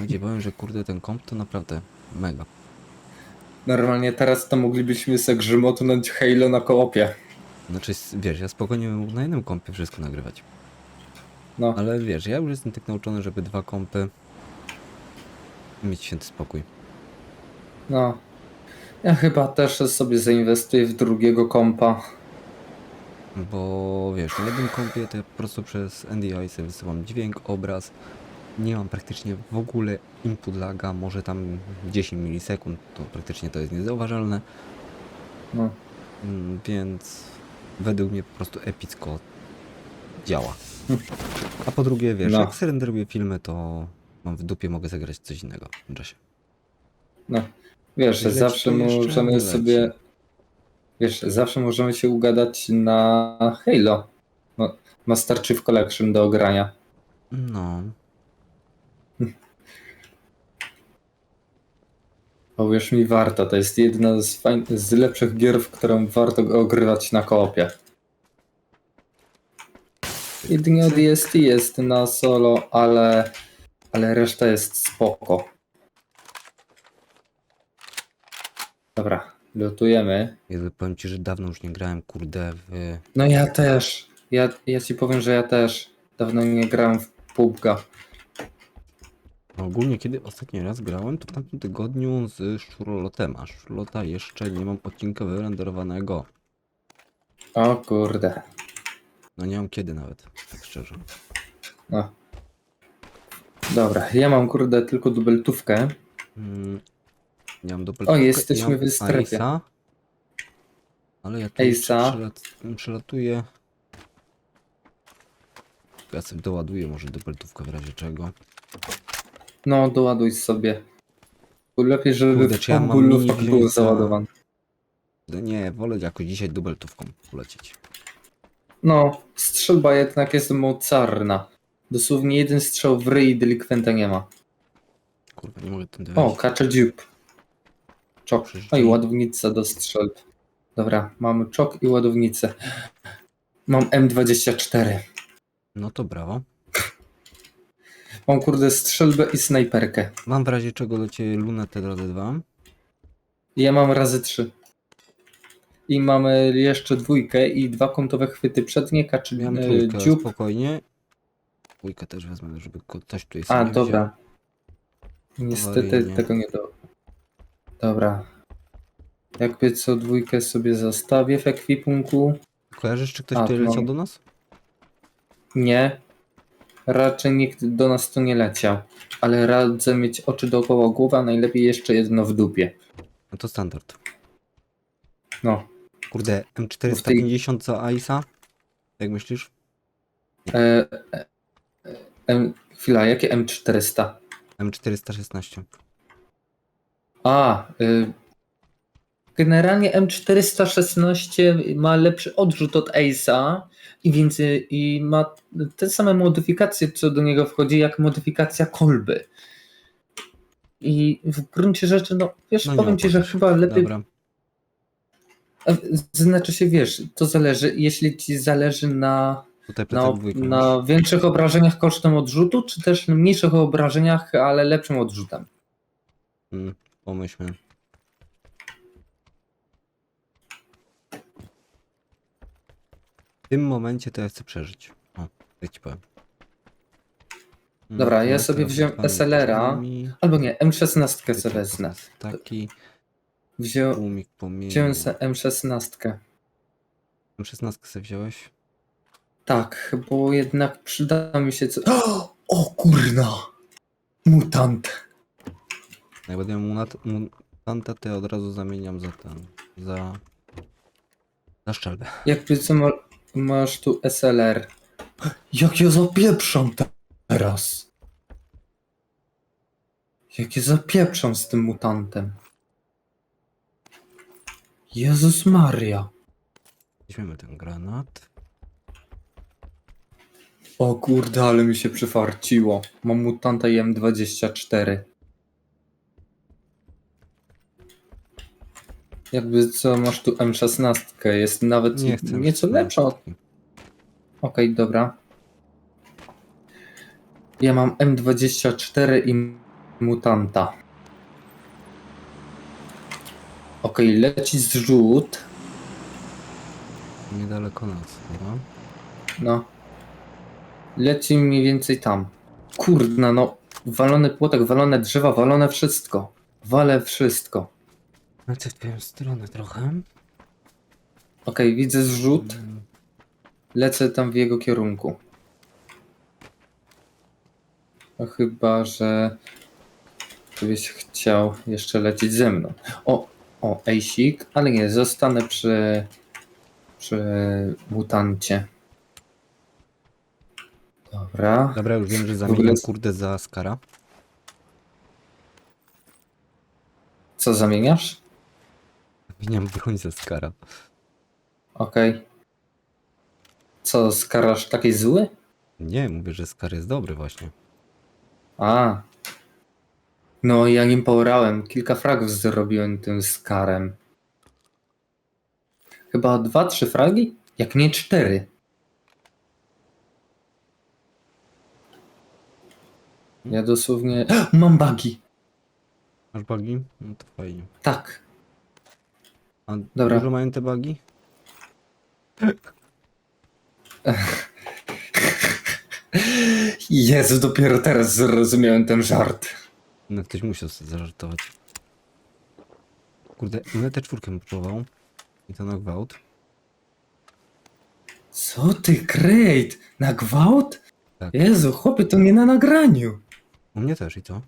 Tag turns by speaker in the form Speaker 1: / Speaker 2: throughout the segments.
Speaker 1: Ja ci powiem, że kurde ten komp to naprawdę mega.
Speaker 2: Normalnie teraz to moglibyśmy se grzmotnąć Halo na koopie.
Speaker 1: Znaczy, wiesz, ja spokojnie bym mógł na jednym kompie wszystko nagrywać.
Speaker 2: No,
Speaker 1: Ale wiesz, ja już jestem tak nauczony, żeby dwa kompy mieć święty spokój.
Speaker 2: no. Ja chyba też sobie zainwestuję w drugiego kompa.
Speaker 1: Bo wiesz, na jednym kompie to ja po prostu przez NDI sobie wysyłam dźwięk, obraz. Nie mam praktycznie w ogóle input laga, może tam 10 milisekund, to praktycznie to jest niezauważalne.
Speaker 2: No.
Speaker 1: Mm, Więc według mnie po prostu epicko działa. A po drugie, wiesz,
Speaker 2: No.
Speaker 1: jak renderuję filmy, to mam w dupie, mogę zagrać coś innego w tym czasie.
Speaker 2: No. Wiesz,
Speaker 1: Leci
Speaker 2: zawsze możemy sobie. Wiesz, zawsze możemy się ugadać na Halo. No, Master Chief Collection do ogrania.
Speaker 1: No,
Speaker 2: Bo wiesz mi warto, to jest jedna z, fajn- z lepszych gier, w którą warto ogrywać na koopie. Jedynie DST jest na solo, ale, ale reszta jest spoko. Dobra, lutujemy.
Speaker 1: jakby powiem ci, że dawno już nie grałem, kurde, w...
Speaker 2: No ja też. Ja, ja ci powiem, że ja też. Dawno nie grałem w PUBG'a.
Speaker 1: No ogólnie, kiedy ostatni raz grałem, to w tamtym tygodniu z Szurlotem, a Szurlota jeszcze nie mam odcinka wyrenderowanego.
Speaker 2: O kurde.
Speaker 1: No nie mam kiedy nawet, tak szczerze.
Speaker 2: No. Dobra, ja mam kurde tylko dubeltówkę.
Speaker 1: Mm, nie mam dupel.
Speaker 2: O, jesteśmy w strefie.
Speaker 1: Ale ja tu przelat, przelatuję. Ja sobie doładuję może dupeltówkę w razie czego.
Speaker 2: No, doładuj sobie. Bo Lepiej, żeby
Speaker 1: Kurde,
Speaker 2: w
Speaker 1: czy ja mam mini
Speaker 2: załadowane.
Speaker 1: No Nie, wolę jakoś dzisiaj dubeltówką polecieć.
Speaker 2: No, strzelba jednak jest mocarna. Dosłownie jeden strzał w ryj i delikwenta nie ma.
Speaker 1: Kurwa, nie mogę tędy
Speaker 2: O,
Speaker 1: wejść.
Speaker 2: kacze dziób. Czok. Oj,
Speaker 1: drzwi.
Speaker 2: ładownica do strzelb. Dobra, mamy czok i ładownicę. Mam M24.
Speaker 1: No to brawo.
Speaker 2: Mam kurde strzelbę i snajperkę.
Speaker 1: Mam w razie czego do ciebie lunetę razy dwa.
Speaker 2: I Ja mam razy trzy. I mamy jeszcze dwójkę i dwa kątowe chwyty przednie, kaczy
Speaker 1: Miałem
Speaker 2: e,
Speaker 1: trójkę,
Speaker 2: dziób.
Speaker 1: spokojnie. Dwójkę też wezmę, żeby ko- coś tutaj
Speaker 2: A, dobra. Niestety
Speaker 1: Awaryjnie.
Speaker 2: tego nie do. Dobra. Jakby co dwójkę sobie zostawię w ekwipunku.
Speaker 1: Kojarzysz, czy ktoś
Speaker 2: A,
Speaker 1: tutaj
Speaker 2: no.
Speaker 1: leciał do nas?
Speaker 2: Nie. Raczej nikt do nas tu nie leciał. Ale radzę mieć oczy dookoła głowy, a najlepiej jeszcze jedno w dupie.
Speaker 1: No to standard.
Speaker 2: No.
Speaker 1: Kurde, M450 za Aisa? Jak myślisz?
Speaker 2: E, e, M, chwila, jakie M400?
Speaker 1: M416.
Speaker 2: A, y, generalnie M416 ma lepszy odrzut od Ace'a i więc y, i ma te same modyfikacje, co do niego wchodzi, jak modyfikacja kolby. I w gruncie rzeczy, no wiesz,
Speaker 1: No
Speaker 2: powiem ci, że chyba lepiej.
Speaker 1: Dobra.
Speaker 2: Znaczy się, wiesz, to zależy, jeśli ci zależy na, na, na większych obrażeniach kosztem odrzutu, czy też na mniejszych obrażeniach, ale lepszym odrzutem.
Speaker 1: Mm, pomyślmy. W tym momencie to ja chcę przeżyć. O, jak ci powiem. Mm,
Speaker 2: Dobra, ja sobie wziąłem
Speaker 1: odpalam
Speaker 2: SLR-a. Albo nie, M16 sobie wezmę.
Speaker 1: Taki
Speaker 2: Wzią,
Speaker 1: tłumik pomiędzy.
Speaker 2: wziąłem sobie M16.
Speaker 1: M16 sobie wziąłeś?
Speaker 2: Tak, bo jednak przyda mi się co... O, kurna! Mutant.
Speaker 1: Jak będę munat- mutanta, to ja od razu zamieniam za ten. Za. Za szczelbę.
Speaker 2: Jakby co masz tu SLR. Jak ja zapieprzam te- teraz. Jak ja zapieprzam z tym mutantem. Jezus Maria.
Speaker 1: Weźmiemy ten granat.
Speaker 2: O kurde, ale mi się przyfarciło. Mam mutanta i M24. Jakby co, masz tu M16. Jest nawet
Speaker 1: Nie chcę.
Speaker 2: nieco lepsza. od- Okej, dobra. Ja mam M24 i mutanta. Okej, leci zrzut.
Speaker 1: Niedaleko nas, dobra?
Speaker 2: No. Leci mniej więcej tam. Kurde, no. Walony płotek, walone drzewa, walone wszystko. Wale wszystko.
Speaker 1: Lecę w twoją stronę trochę.
Speaker 2: Okej, widzę zrzut.
Speaker 1: Mm,
Speaker 2: Lecę tam w jego kierunku. No chyba, że byś chciał jeszcze lecieć ze mną. O, o, Ejsik, ale nie, zostanę przy, przy mutancie. Dobra.
Speaker 1: Dobra, już wiem, że zamieniam
Speaker 2: jest-
Speaker 1: kurde za Skara.
Speaker 2: Co zamieniasz?
Speaker 1: Zamieniam broń za Skara.
Speaker 2: Okej. Co, skarasz taki zły?
Speaker 1: Nie, mówię, że Skar jest dobry właśnie.
Speaker 2: A. No, ja nim poorałem. Kilka fragów zrobiłem tym skarem. Chyba dwa, trzy fragi? Jak nie cztery. Ja dosłownie. Mam bagi!
Speaker 1: Masz bugi? No to fajnie.
Speaker 2: Tak.
Speaker 1: A
Speaker 2: Dobra.
Speaker 1: dużo mają te bugi?
Speaker 2: Jezu, dopiero teraz zrozumiałem ten żart.
Speaker 1: No ktoś musiał sobie zażartować. Kurde, ile tę czwórkę próbował? I to na gwałt.
Speaker 2: Co ty, Krejt? Na gwałt?
Speaker 1: Tak.
Speaker 2: Jezu, chłopie, to nie na nagraniu.
Speaker 1: U mnie też i co?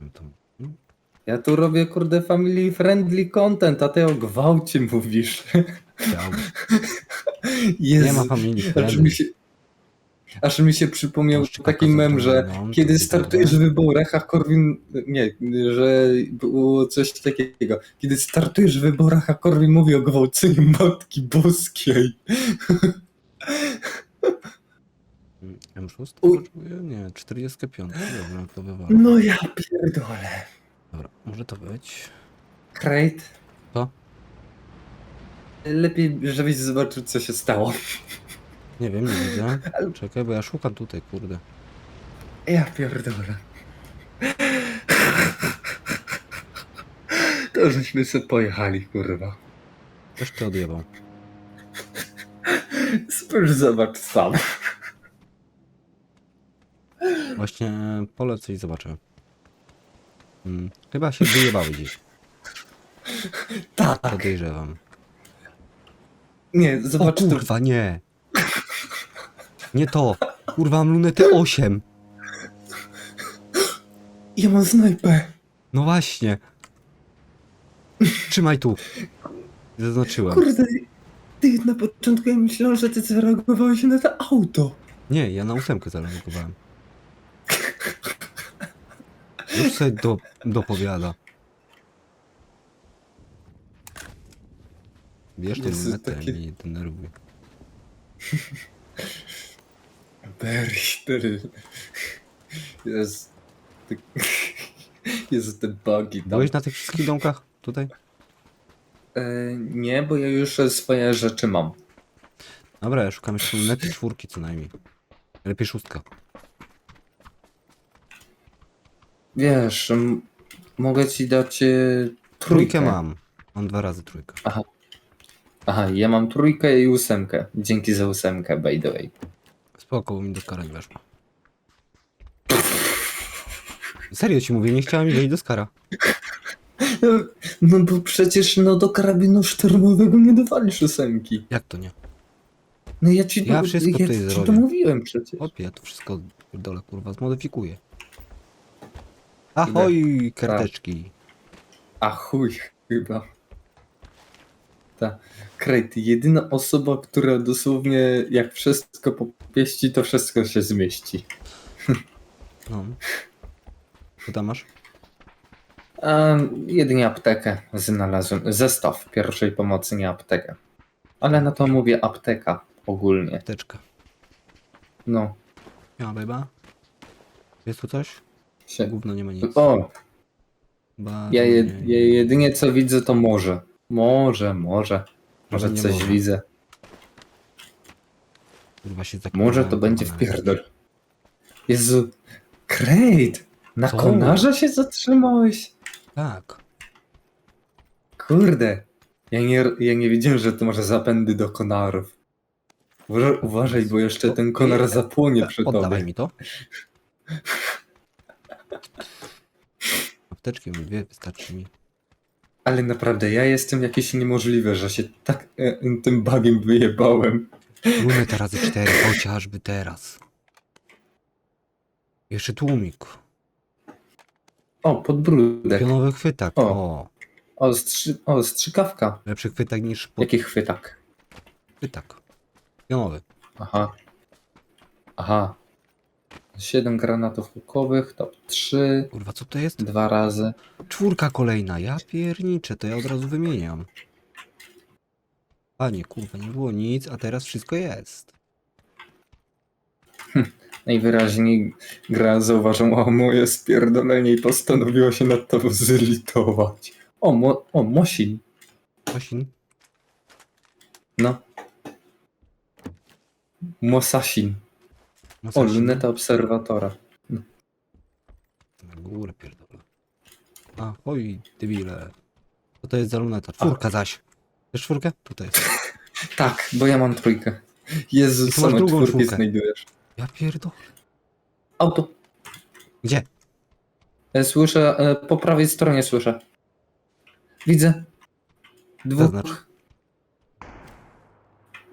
Speaker 1: No to...
Speaker 2: Ja tu robię, kurde, family friendly content, a ty o gwałcie mówisz. Jezu,
Speaker 1: Nie ma familii
Speaker 2: aż mi się, aż mi się przypomniał taki mem, że
Speaker 1: no,
Speaker 2: kiedy startujesz w wyborach, a Korwin, nie, że było coś takiego, kiedy startujesz w wyborach, a Korwin mówi o gwałceniu Matki Boskiej.
Speaker 1: Mm, M6
Speaker 2: Uj.
Speaker 1: potrzebuję? Nie, 45. Dobra.
Speaker 2: No ja pierdolę.
Speaker 1: Dobra, może to być.
Speaker 2: Krejt.
Speaker 1: Co?
Speaker 2: Lepiej, żebyś zobaczył, co się stało.
Speaker 1: Nie wiem, nie widzę. Czekaj, bo ja szukam tutaj, kurde.
Speaker 2: Ja pierdolę. To żeśmy sobie pojechali, kurwa.
Speaker 1: Coś ty odjebał.
Speaker 2: Spójrz, zobacz sam.
Speaker 1: Właśnie polecę i zobaczę. Hmm, chyba się wyjebały gdzieś.
Speaker 2: Tak.
Speaker 1: Podejrzewam.
Speaker 2: Nie,
Speaker 1: O
Speaker 2: zobacz tu.
Speaker 1: kurwa, nie! Nie to! Kurwa, mam lunetę 8!
Speaker 2: Ja mam snajpę.
Speaker 1: No właśnie! Trzymaj tu! Zaznaczyłem.
Speaker 2: Kurde, ty na początku ja myślałem, że ty zareagowałeś na to auto.
Speaker 1: Nie, ja na ósemkę zareagowałem. Już sobie do, dopowiada. Bierz tę
Speaker 2: Jezu,
Speaker 1: lunetę,
Speaker 2: takie-
Speaker 1: mnie nie denerwuj.
Speaker 2: Berry. Jest. Ty... Jest te bugi tam.
Speaker 1: Byłeś na tych wszystkich domkach? Tutaj?
Speaker 2: E, nie, bo ja już swoje rzeczy mam.
Speaker 1: Dobra, ja szukam jeszcze lunety czwórki co najmniej. Lepiej szóstka.
Speaker 2: Wiesz, m- mogę ci dać e, trójkę.
Speaker 1: Trójkę mam. Mam dwa razy trójkę.
Speaker 2: Aha, ja mam trójkę i ósemkę. Dzięki za ósemkę, by the way.
Speaker 1: Spoko, bo mi do skara nie weszło. Serio ci mówię, nie chciałem mi wejść do skara.
Speaker 2: No, bo przecież no do karabinu szturmowego nie dowalisz ósemki.
Speaker 1: Jak to nie?
Speaker 2: No ja ci,
Speaker 1: Ja
Speaker 2: to,
Speaker 1: wszystko
Speaker 2: ja
Speaker 1: tutaj
Speaker 2: ci to
Speaker 1: zrobię.
Speaker 2: mówiłem przecież.
Speaker 1: Opie, ja to wszystko dole kurwa zmodyfikuję. Ahoj, karteczki.
Speaker 2: A chuj, chyba. Ta. Krejt, jedyna osoba, która dosłownie jak wszystko popieści, to wszystko się zmieści.
Speaker 1: No. Co tam masz?
Speaker 2: Jedynie aptekę znalazłem. Zestaw pierwszej pomocy, nie aptekę. Ale na to mówię apteka ogólnie.
Speaker 1: Teczka.
Speaker 2: No.
Speaker 1: Ja beba. Jest tu coś?
Speaker 2: Się...
Speaker 1: Gówno nie ma nic.
Speaker 2: O,
Speaker 1: Bardzo
Speaker 2: ja, je,
Speaker 1: nie-
Speaker 2: ja jedynie co widzę to może. Może, może. Może
Speaker 1: nie
Speaker 2: coś
Speaker 1: może.
Speaker 2: widzę.
Speaker 1: Kurwa się
Speaker 2: Może to będzie wpierdol. Jezu, Krejt! Na
Speaker 1: Co?
Speaker 2: konarze się zatrzymałeś?
Speaker 1: Tak.
Speaker 2: Kurde. Ja nie, ja nie wiedziałem, że to może zapędy do konarów. Uważaj, uważaj bo jeszcze ten konar zapłonie przy
Speaker 1: Oddawaj
Speaker 2: tobie.
Speaker 1: mi to. Apteczki mi dwie, wystarczy mi.
Speaker 2: Ale naprawdę, ja jestem jakiś niemożliwy, że się tak e, tym bugiem wyjebałem.
Speaker 1: Luneta razy cztery, chociażby teraz. Jeszcze tłumik.
Speaker 2: O, podbródek.
Speaker 1: Pionowy chwytak.
Speaker 2: O.
Speaker 1: O.
Speaker 2: O, strzy, o strzykawka.
Speaker 1: Lepszy chwytak niż pod...
Speaker 2: Jaki chwytak?
Speaker 1: chwytak. Pionowy.
Speaker 2: Aha. Aha. Siedem granatów łukowych, top 3,
Speaker 1: Kurwa, co to jest?
Speaker 2: dwa razy.
Speaker 1: Czwórka kolejna. Ja pierniczę, to ja od razu wymieniam. A nie, kurwa, nie było nic, a teraz wszystko jest.
Speaker 2: Najwyraźniej gra zauważyła moje spierdolenie i postanowiła się nad tobą zlitować. O, mo, o Mosin.
Speaker 1: Osin.
Speaker 2: No. Mosasin.
Speaker 1: No
Speaker 2: O,
Speaker 1: coś,
Speaker 2: luneta obserwatora.
Speaker 1: Na górę pierdolę. A, oj, debile. Co to jest za luneta? Czwórka zaś. Chcesz czwórkę? Tutaj jest.
Speaker 2: Tak, bo ja mam trójkę. Jezu,
Speaker 1: tu masz
Speaker 2: same
Speaker 1: drugą
Speaker 2: czwórki
Speaker 1: czwórkę.
Speaker 2: znajdujesz.
Speaker 1: Ja pierdolę.
Speaker 2: Auto.
Speaker 1: Gdzie?
Speaker 2: E, Słyszę, e, po prawej stronie słyszę. Widzę. Dwóch.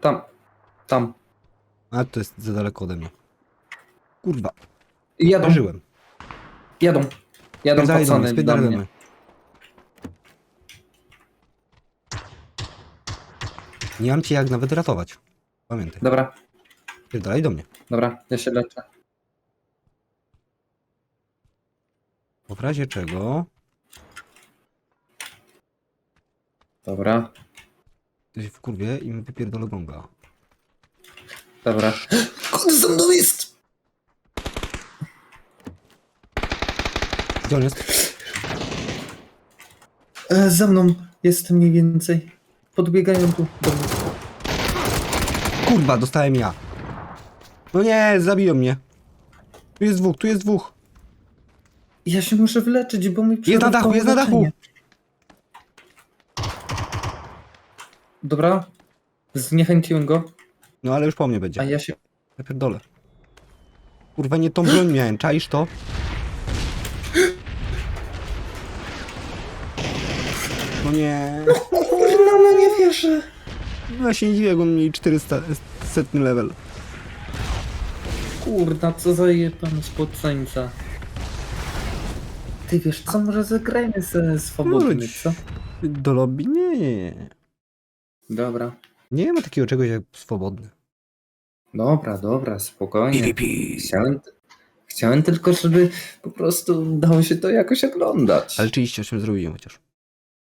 Speaker 2: Tam. Tam.
Speaker 1: A, to jest za daleko ode mnie. Kurwa,
Speaker 2: Jadą.
Speaker 1: przeżyłem.
Speaker 2: Jadą. Jadą
Speaker 1: Spierdalaj do mnie,
Speaker 2: pacany do mnie.
Speaker 1: Nie mam cię jak nawet ratować. Pamiętaj.
Speaker 2: Dobra,
Speaker 1: Spierdalaj do mnie.
Speaker 2: dobra, ja się leczę.
Speaker 1: Bo w razie czego...
Speaker 2: Dobra,
Speaker 1: To się wkurwie i mi wypierdolę gonga.
Speaker 2: dobra. Kurde, za mną jest!
Speaker 1: Gdzie on jest?
Speaker 2: E, za mną jest mniej więcej. Podbiegają tu do mnie.
Speaker 1: Kurwa, dostałem ja. No nie, zabiją mnie. Tu jest dwóch, tu jest dwóch.
Speaker 2: Ja się muszę wyleczyć, bo mi
Speaker 1: Jest na dachu, jest na dachu.
Speaker 2: leczenie. Dobra. Zniechęciłem go,
Speaker 1: No ale już po mnie będzie.
Speaker 2: a ja się...
Speaker 1: Ja pierdolę. Kurwa, nie tą broń miałem, czaisz to? No nie.
Speaker 2: Kurna, no nie wierzę.
Speaker 1: No się nie dziwię, jak on mieli 400 setny level.
Speaker 2: Kurna, co za jebany spoceńca. Ty wiesz co, może zagrajmy sobie swobodny,
Speaker 1: Wróć.
Speaker 2: co?
Speaker 1: Do lobby? Nie, nie, nie.
Speaker 2: Dobra.
Speaker 1: Nie ma takiego czegoś jak swobodny.
Speaker 2: Dobra, dobra, spokojnie. Chciałem, chciałem tylko, żeby po prostu dało się to jakoś oglądać.
Speaker 1: Ale 38 zrobiłem chociaż.